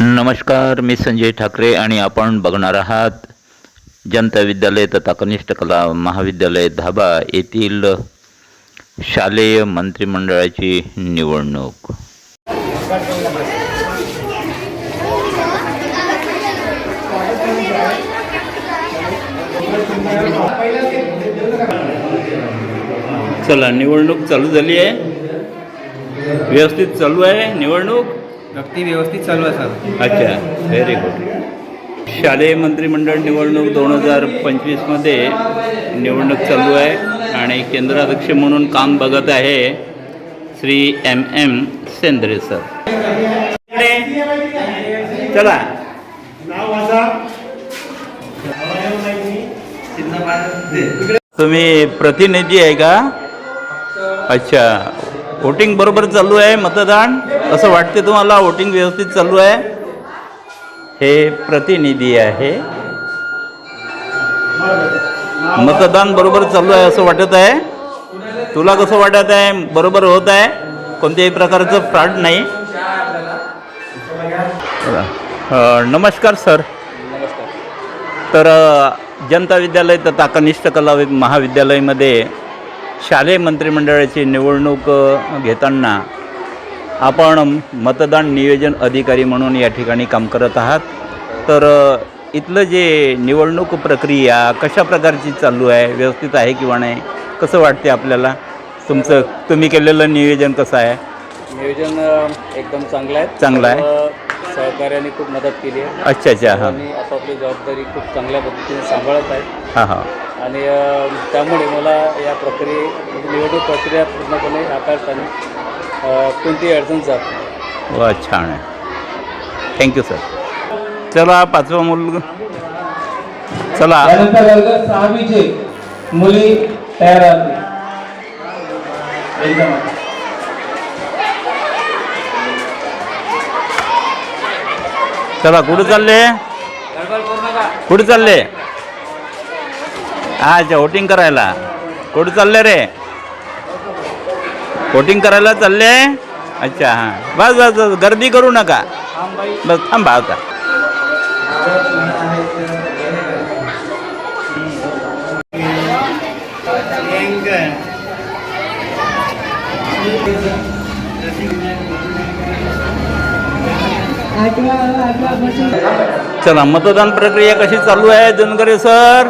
नमस्कार मी संजय ठाकरे आणि आपण बघणार आहात जनता विद्यालय तथा कनिष्ठ कला महाविद्यालय धाबा येथील शालेय मंत्रिमंडळाची निवडणूक. चला निवडणूक चालू झाली आहे. व्यवस्थित चालू आहे निवडणूक. अगदी व्यवस्थित चालू आहे सर अच्छा व्हेरी गुड शालेय मंत्रिमंडळ निवडणूक दोन हजार पंचवीसमध्ये निवडणूक चालू आहे आणि केंद्राध्यक्ष म्हणून काम बघत आहे Shri M M Sendre sir. चला. तुम्ही प्रतिनिधी आहे का? अच्छा. वोटिंग बरोबर चालू आहे मतदान? असं वाटते तुम्हाला? वोटिंग व्यवस्थित चालू आहे? हे प्रतिनिधी आहे. मतदान बरोबर चालू आहे असं वाटत आहे. तुला कसं वाटत आहे? बरोबर होत आहे. कोणत्याही प्रकारचं फ्रॉड नाही. नमस्कार सर. तर जनता विद्यालय तथा कनिष्ठ कला महाविद्यालयमध्ये महाविद्यालयामध्ये शालेय मंत्रिमंडळाची निवडणूक घेताना आपण मतदान नियोजन अधिकारी म्हणून या ठिकाणी काम करत आहात. तर इथलं जे निवडणूक प्रक्रिया कशा प्रकारची चालू आहे व्यवस्थित आहे किंवा नाही कसं वाटते आपल्याला? तुमचं तुम्ही केलेलं नियोजन कसं आहे? नियोजन एकदम चांगलं आहे. चांगलं आहे. सहकार्याने खूप मदत केली आहे. अच्छा अच्छा हां. आणि आपापली जबाबदारी खूप चांगल्या पद्धतीने सांभाळत आहे. हां हां. आणि त्यामुळे मला या प्रक्रिये म्हणजे निवडणूक प्रक्रिया पूर्णपणे अ, कोणतीही अडचण जात नाही. वा छान आहे. थँक्यू सर चला पाचवा मुलगा चला. त्यानंतर वर्ग सहावीचे मुली तयार राहतील चला कुठे चालले? कुठे चालले? अच्छा वोटिंग करायला. कुठे चालले रे? वोटिंग करायला चालले? अच्छा हां. बस बस बस गर्दी करू नका. बस थांबा आता. चला मतदान प्रक्रिया कशी चालू आहे जनगरे सर?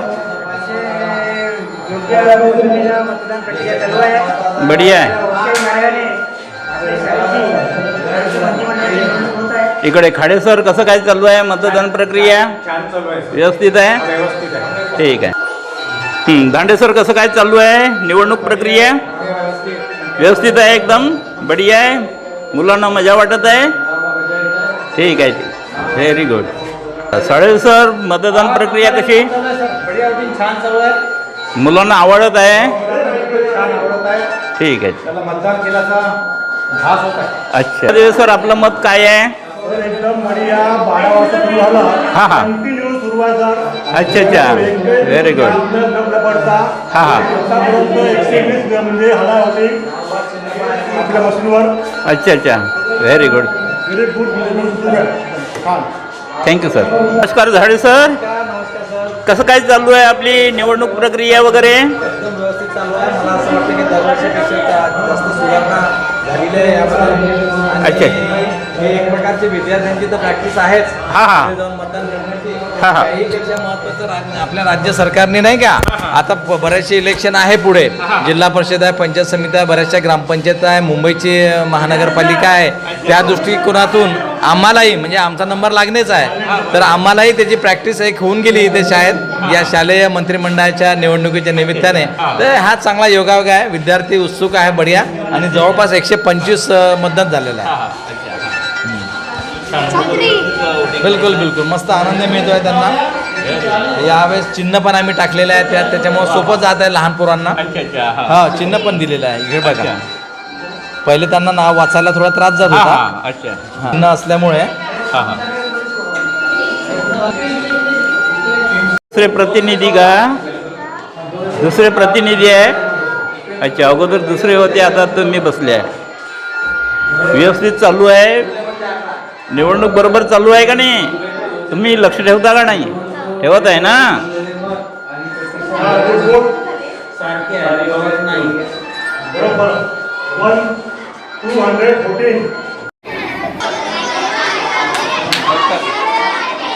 बढिया आहे. इकडे खाडे सर कसं काय चालू आहे मतदान प्रक्रिया? व्यवस्थित आहे? ठीक आहे. दांडे सर कसं काय चालू आहे निवडणूक प्रक्रिया? व्यवस्थित आहे एकदम? बढिया आहे. मुलांना मजा वाटत आहे? ठीक आहे. व्हेरी गुड साळे सर मतदान प्रक्रिया कशी? छान चालू आहे मुलांना आवडत आहे? ठीक आहे. त्याला मतदान केल्याचा भास होत आहे अच्छा. देव सर आपलं मत काय आहे? तर एकदम बढिया बारा वाजता सुरू झाला हा, हा. कंटिन्यू अच्छा अच्छा. व्हेरी गुड हा हा. आतापर्यंत एकशे वीस म्हणजे हला होती आपल्या मशीनवर अच्छा अच्छा. व्हेरी गुड व्हेरी गुड सुरू आहे थँक्यू सर नमस्कार झाडे सर कसं काय चालू आहे आपली निवडणूक प्रक्रिया वगैरे? एकदम व्यवस्थित चालू आहे. मला असं वाटतं की दरवर्षीपेक्षा त्या- जास्त सुधारणा झालेली आहे यामध्ये. आणि अच्छा. हे एक प्रकारची विद्यार्थ्यांची तर प्रॅक्टिस आहेच. हा, हा. पुढे जाऊन मतदान करण्याची हा, हा. त्याहीपेक्षा महत्वाचं राज- आपल्या राज्य सरकारने नाही का? आता ब- बरेचसे इलेक्शन आहे पुढे. जिल्हा परिषद आहे पंचायत समिती आहे बऱ्याचशा ग्रामपंचायत आहे मुंबईची अ, महानगरपालिका आहे. त्या दृष्टिकोनातून आम्हालाही म्हणजे आमचा नंबर लागणेच आहे. तर आम्हालाही त्याची प्रॅक्टिस एक होऊन गेली इथे शाळेत. या शालेय मंत्रिमंडळाच्या निवडणुकीच्या निमित्ताने. तर हा चांगला योगायोग आहे. विद्यार्थी उत्सुक आहे बढिया. आणि जवळपास एकशे पंचवीस मतदान झालेलं आहे. बिलकुल बिलकुल. मस्त आनंद मिळतोय त्यांना. यावेळेस चिन्ह पण आम्ही टाकलेलं आहे त्यात त्याच्यामुळे सोपं जात आहे लहान पोरांना. हा हा चिन्ह पण दिलेलं आहे. इकडे बघा. पहिले त्यांना नाव वाचायला थोडा त्रास जात हा, होता. हा, अच्छा. हा. चिन्ह असल्यामुळे. हा हा. दुसरे प्रतिनिधी का? दुसरे प्रतिनिधी आहे? अच्छा अगोदर दुसरे होते आता तुम्ही बसले आहे. व्यवस्थित चालू आहे. निवडणूक बरोबर चालू आहे का नाही? तुम्ही लक्ष ठेवता का नाही. ठेवत आहे ना?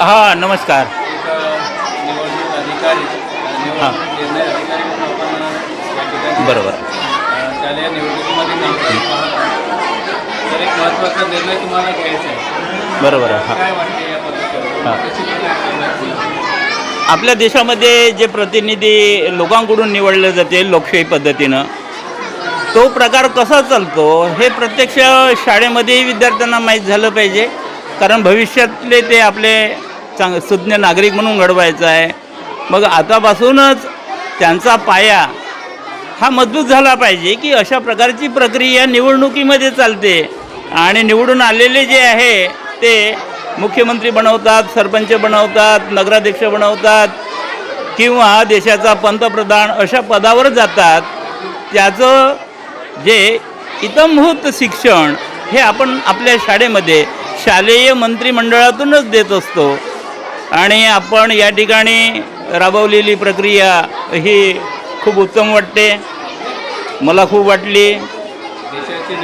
हा नमस्कार. हां. बरोबर. एक महत्त्वाचा निर्णय तुम्हाला घ्यायचा आहे. बरोबर आहे, हा. काय वाटते या पद्धतीवर? हां. कशी प्रक्रिया आपल्या देशामध्ये जे प्रतिनिधी लोकांकडून निवडले जाते लोकशाही पद्धतीनं तो प्रकार कसा चालतो हे प्रत्यक्ष शाळेमध्येही विद्यार्थ्यांना माहीत झालं पाहिजे. कारण भविष्यातले ते आपले चांग सुज्ञ नागरिक म्हणून घडवायचं आहे. मग आतापासूनच त्यांचा पाया हा मजबूत झाला पाहिजे की अशा प्रकारची प्रक्रिया निवडणुकीमध्ये चालते. आणि निवडून आलेले जे आहे ते मुख्यमंत्री बनवतात सरपंच बनवतात नगराध्यक्ष बनवतात किंवा देशाचा पंतप्रधान अशा पदावर जातात त्याचं जे इतंभूत शिक्षण हे आपण आपल्या शाळेमध्ये शालेय मंत्रिमंडळातूनच देत असतो. आणि आपण या ठिकाणी राबवलेली प्रक्रिया ही खूप उत्तम वाटते. मला खूप वाटली. देशाची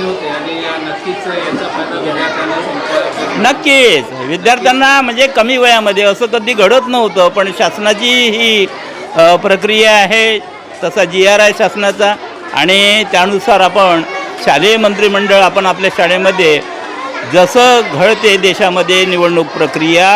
होते आणि नक्कीच याचा फायदा विद्यार्थ्यांना नक्कीच. विद्यार्थ्यांना म्हणजे कमी वयामध्ये असं कधी घडत नव्हतं पण शासनाची ही प्रक्रिया आहे तसा जी आर आहे शासनाचा. आणि त्यानुसार आपण शालेय मंत्रिमंडळ आपण आपल्या शाळेमध्ये जसं घडते देशामध्ये निवडणूक प्रक्रिया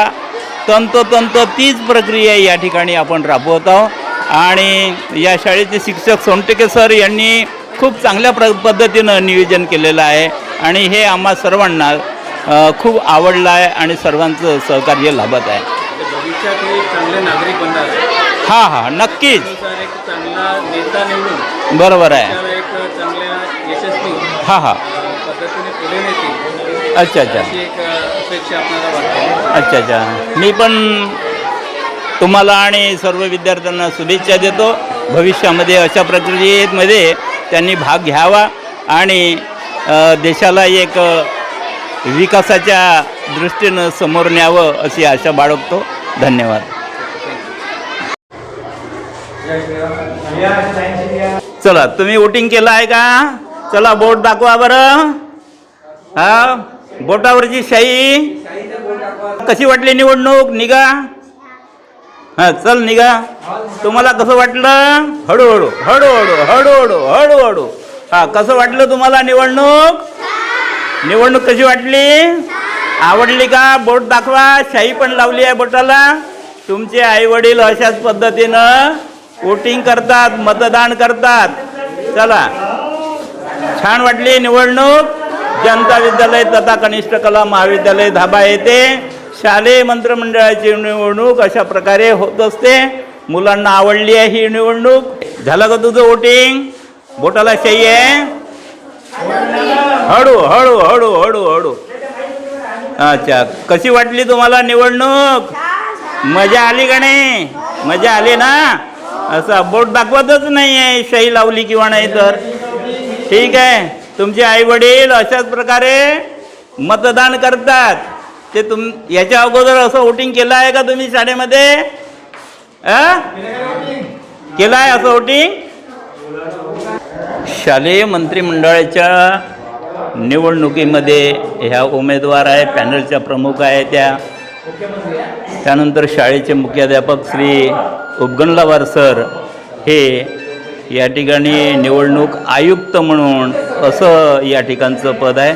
तंतोतंत तीच प्रक्रिया या ठिकाणी आपण राबवत आहोत. आणि या शाळेचे शिक्षक सोनटेके सर यांनी खूप चांगल्या प्र पद्धतीनं नियोजन केलेलं आहे. आणि हे आम्हा सर्वांना खूप आवडलं आहे आणि सर्वांचं सहकार्य लाभत आहे. चांगले नागरिक बनणार. हां हां नक्कीच. त्यानुसार एक चांगला नेता निवडून बरोबर आहे. हां हां. अच्छा अच्छा. अच्छा अच्छा. मी पण तुम्हाला आणि सर्व विद्यार्थ्यांना शुभेच्छा देतो. भविष्यामध्ये अशा प्रक्रियेमध्ये त्यांनी भाग घ्यावा आणि देशाला एक विकासाच्या दृष्टीनं समोर न्यावं अशी आशा बाळगतो. धन्यवाद. चला तुम्ही वोटिंग केलं आहे का? चला बोट दाखवा बरं. हा बोटावरची शाई. कशी वाटली निवडणूक? निघा. हा चल निघा. तुम्हाला कसं वाटलं? हळूहळू. हळूहळू हळूहळू हळूहळू. हा कसं वाटलं तुम्हाला निवडणूक? निवडणूक कशी वाटली? आवडली का? बोट दाखवा. शाई पण लावली आहे बोटाला. तुमचे आई वडील अशाच पद्धतीनं वोटिंग करतात मतदान करतात. चला. छान वाटली निवडणूक. जनता विद्यालय तथा कनिष्ठ कला महाविद्यालय धाबा येथे. शालेय मंत्रिमंडळाची निवडणूक अशा प्रकारे होत असते. मुलांना आवडली आहे ही निवडणूक. झालं का तुझं वोटिंग बोटाला शाही आहे. हळू हळू हळू हळू हळू. अच्छा कशी वाटली तुम्हाला निवडणूक? मजा आली का नाही? मजा आली ना? असं बोट दाखवतच नाही आहे शाही लावली किंवा नाही तर. ठीक आहे तुमचे आई वडील अशाच प्रकारे मतदान करतात. ते तुम याच्या अगोदर असं वोटिंग केलं आहे का तुम्ही शाळेमध्ये? केलं आहे असं वोटिंग शालेय मंत्रिमंडळाच्या निवडणुकीमध्ये ह्या उमेदवार आहे पॅनलच्या प्रमुख आहे त्या. त्यानंतर शाळेचे मुख्याध्यापक श्री उपगणलावार सर हे या ठिकाणी निवडणूक आयुक्त म्हणून असं या ठिकाणचं पद आहे.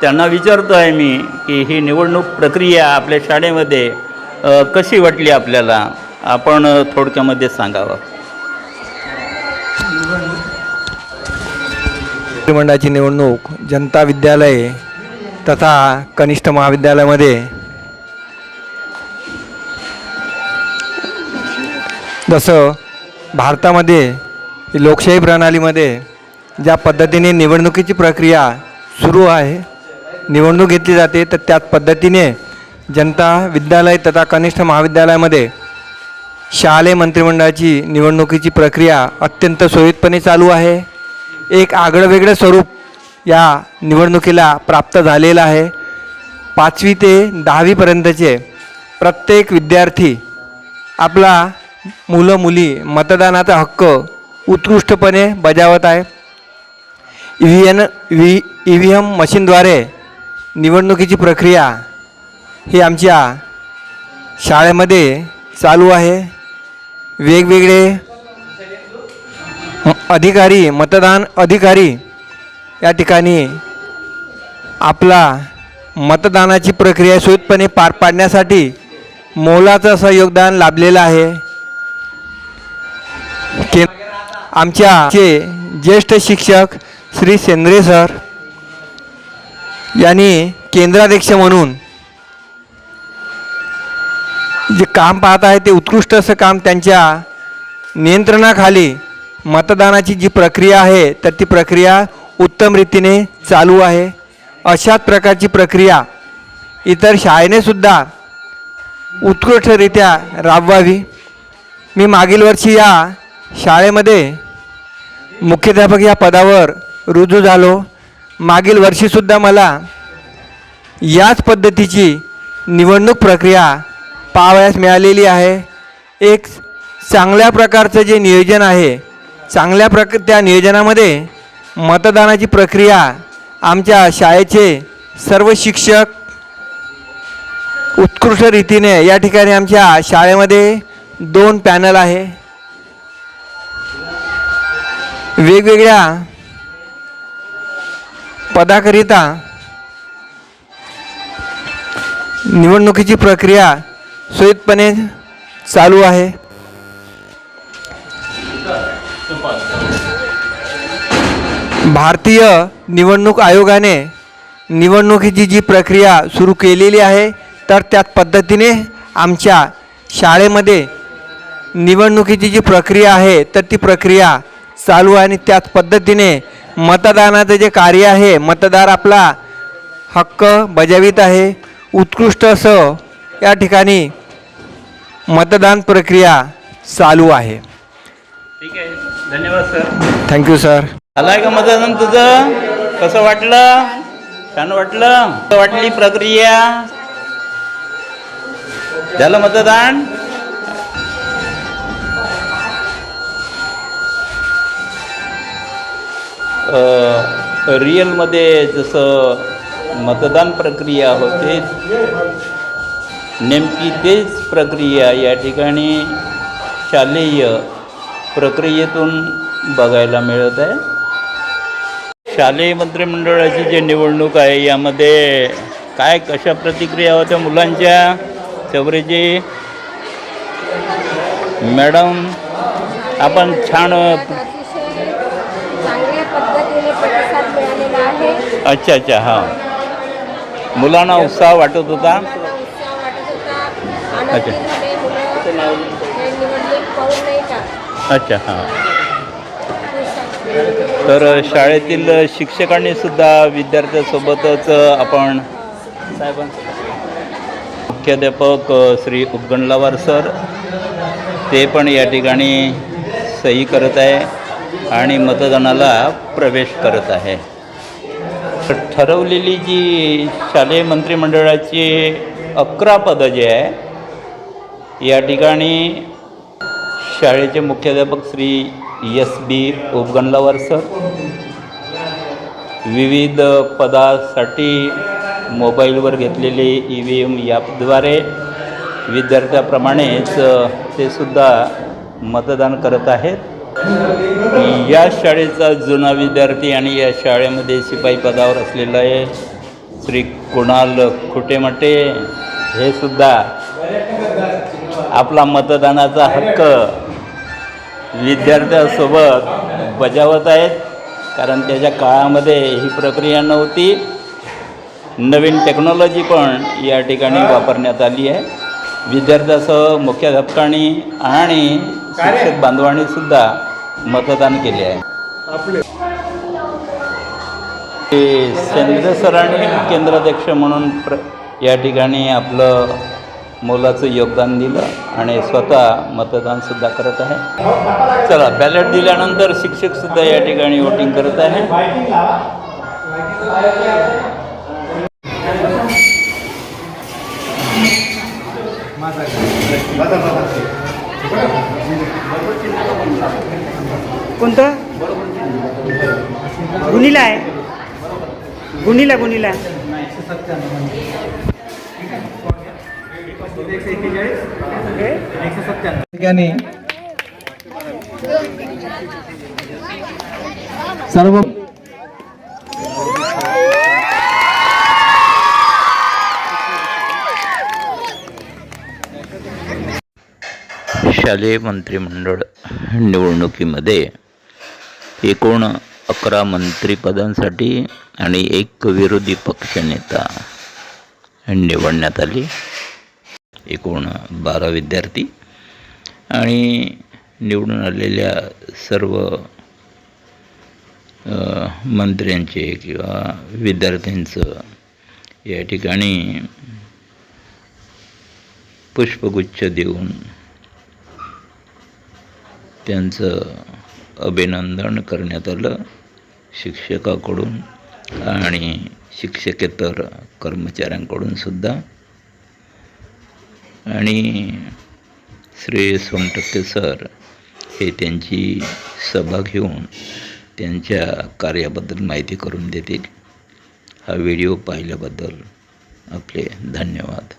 त्यांना विचारतो आहे मी की ही निवडणूक प्रक्रिया आपल्या शाळेमध्ये कशी वाटली आपल्याला? आपण थोडक्यामध्ये सांगावं. मंडळाची निवडणूक जनता विद्यालय तथा कनिष्ठ महाविद्यालयामध्ये. जसं भारतामध्ये लोकशाही प्रणालीमध्ये ज्या पद्धतीने निवडणुकीची प्रक्रिया सुरू आहे निवडणूक घेतली जाते तर त्याच पद्धतीने जनता विद्यालय तथा कनिष्ठ महाविद्यालयामध्ये शालेय मंत्रिमंडळाची निवडणुकीची प्रक्रिया अत्यंत सोयीतपणे चालू आहे. एक आगळं वेगळं स्वरूप या निवडणुकीला प्राप्त झालेलं आहे. पाचवी ते दहावीपर्यंतचे प्रत्येक विद्यार्थी आपला मुलं मुली मतदानाचा हक्क उत्कृष्टपणे बजावत आहे. E V N V E V M मशीनद्वारे निवडणुकीची प्रक्रिया ही आमच्या शाळेमध्ये चालू आहे. वेगवेगळे अधिकारी मतदान अधिकारी या ठिकाणी आपला मतदानाची प्रक्रिया सुतपणे पार पाडण्यासाठी मोलाचं असं योगदान लाभलेलं आहे. के आमच्या ज्येष्ठ शिक्षक श्री सेंद्रे सर यांनी केंद्राध्यक्ष म्हणून जे काम पाहत आहे ते उत्कृष्ट असं काम त्यांच्या नियंत्रणाखाली मतदानाची जी प्रक्रिया आहे तर ती प्रक्रिया उत्तम रीतीने चालू आहे. अशाच प्रकारची प्रक्रिया इतर शाळेनेसुद्धा उत्कृष्टरित्या राबवावी. मी मागील वर्षी या शाळेमध्ये मुख्याध्यापक या पदावर रुजू झालो. मागील वर्षीसुद्धा मला याच पद्धतीची निवडणूक प्रक्रिया पाहावयास मिळालेली आहे. एक चांगल्या प्रकारचं जे नियोजन आहे चांगल्या प्रक त्या नियोजनामध्ये मतदानाची प्रक्रिया आमच्या शाळेचे सर्व शिक्षक उत्कृष्ट रीतीने या ठिकाणी आमच्या शाळेमध्ये दोन पॅनल आहे. वेगवेगळ्या पदाकरिता निवडणुकीची प्रक्रिया सुरळीतपणे चालू आहे. भारतीय निवडणूक आयोगाने निवडणुकीची जी प्रक्रिया सुरू केलेली आहे तर त्याच पद्धतीने आमच्या शाळेमध्ये निवडणुकीची जी प्रक्रिया आहे तर ती प्रक्रिया चालू आहे आणि त्याच पद्धतीने मतदानाचं जे कार्य आहे मतदार आपला हक्क बजावित आहे. उत्कृष्ट असं या ठिकाणी मतदान प्रक्रिया चालू आहे. ठीक आहे. धन्यवाद सर. थँक्यू सर आलाय का मतदान तुझं? कसं वाटलं? छान वाटलं? कसं वाटली प्रक्रिया? झालं मतदान? रिअलमध्ये जसं मतदान प्रक्रिया होते नेमकी तेच प्रक्रिया या ठिकाणी शालेय प्रक्रियेतून बघायला मिळत आहे. शालेय मंत्रिमंडळाची जी निवडणूक आहे यामध्ये काय कशा प्रतिक्रिया होत्या मुलांच्या? चौरेची मॅडम आपण छान अतिशय चांगल्या पद्धतीने प्रतिसाद मिळालेला आहे अच्छा अच्छा हां. मुलांना उत्साह वाटत होता? अच्छा. अच्छा हां. तर शाळेतील शिक्षकांनी सुद्धा विद्यार्थ्यासोबतच आपण मुख्याध्यापक श्री उपगणलावार सर ते पण या ठिकाणी सही करत आहे आणि मतदानाला प्रवेश करत आहे. ठरवलेली जी शालेय मंत्रिमंडळाची अकरा पदं जे आहे या ठिकाणी शाळेचे मुख्याध्यापक Shri S B Upganlawar sir विविध पदासाठी मोबाईलवर घेतलेले ई व्ही एम याद्वारे विद्यार्थ्याप्रमाणेच ते सुद्धा मतदान करत आहेत. या शाळेचा जुना विद्यार्थी आणि या शाळेमध्ये शिपाई पदावर असलेला आहे श्री कुणाल खुटेमटे. हे सुद्धा आपला मतदानाचा हक्क विद्यार्थ्यासोबत बजावत आहेत. कारण त्याच्या काळामध्ये ही प्रक्रिया नव्हती. नवीन टेक्नॉलॉजी पण या ठिकाणी वापरण्यात आली आहे. विद्यार्थ्यासह मुख्याध्यापकांनी आणि शिक्षक बांधवांनी सुद्धा मतदान केले आहे. आपले. ते सरांनी केंद्राध्यक्ष म्हणून प्र या ठिकाणी आपलं मोलाचं योगदान दिलं आणि स्वतः मतदानसुद्धा करत आहे. चला बॅलेट दिल्यानंतर शिक्षकसुद्धा या ठिकाणी वोटिंग करत आहे. गुणीला ठिकाणी सर्व शालेय मंत्रिमंडळ निवडणुकीमध्ये एकूण अकरा मंत्रिपदांसाठी आणि एक विरोधी पक्षनेता निवडण्यात आली. एकूण बारा विद्यार्थी. आणि निवडून आलेल्या सर्व मंत्र्यांचे किंवा विद्यार्थ्यांचं या ठिकाणी पुष्पगुच्छ देऊन त्यांचं अभिनंदन करण्यात आलं शिक्षकाकडून आणि शिक्षकेतर कर्मचाऱ्यांकडून सुद्धा. आणि श्री सोमटक्के सर हे त्यांची सभा घेऊन त्यांच्या कार्याबद्दल माहिती करून देतील. हा व्हिडिओ पाहिल्याबद्दल आपले धन्यवाद.